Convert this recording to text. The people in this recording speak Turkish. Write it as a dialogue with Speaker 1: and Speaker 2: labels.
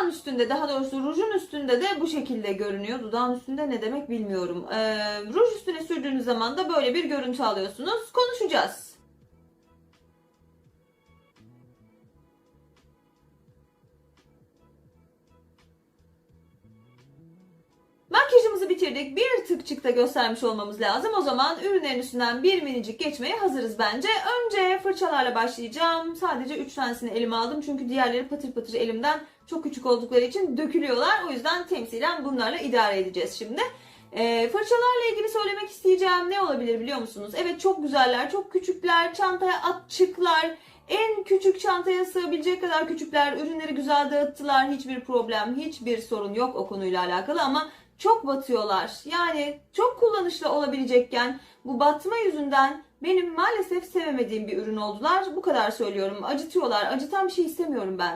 Speaker 1: dudağın üstünde daha doğrusu rujun üstünde de bu şekilde görünüyor. Dudağın üstünde ne demek bilmiyorum. Ee, ruj üstüne sürdüğünüz zaman da böyle bir görüntü alıyorsunuz. Konuşacağız. Bitirdik. Bir tıkçıkta göstermiş olmamız lazım. O zaman ürünlerin üstünden bir minicik geçmeye hazırız bence. Önce fırçalarla başlayacağım. Sadece 3 tanesini elime aldım. Çünkü diğerleri patır patır elimden çok küçük oldukları için dökülüyorlar. O yüzden temsilen bunlarla idare edeceğiz şimdi. Ee, fırçalarla ilgili söylemek isteyeceğim ne olabilir biliyor musunuz? Evet çok güzeller, çok küçükler, çantaya atçıklar. En küçük çantaya sığabilecek kadar küçükler. Ürünleri güzel dağıttılar. Hiçbir problem, hiçbir sorun yok o konuyla alakalı ama çok batıyorlar. Yani çok kullanışlı olabilecekken bu batma yüzünden benim maalesef sevemediğim bir ürün oldular. Bu kadar söylüyorum. Acıtıyorlar. Acıtan bir şey istemiyorum ben.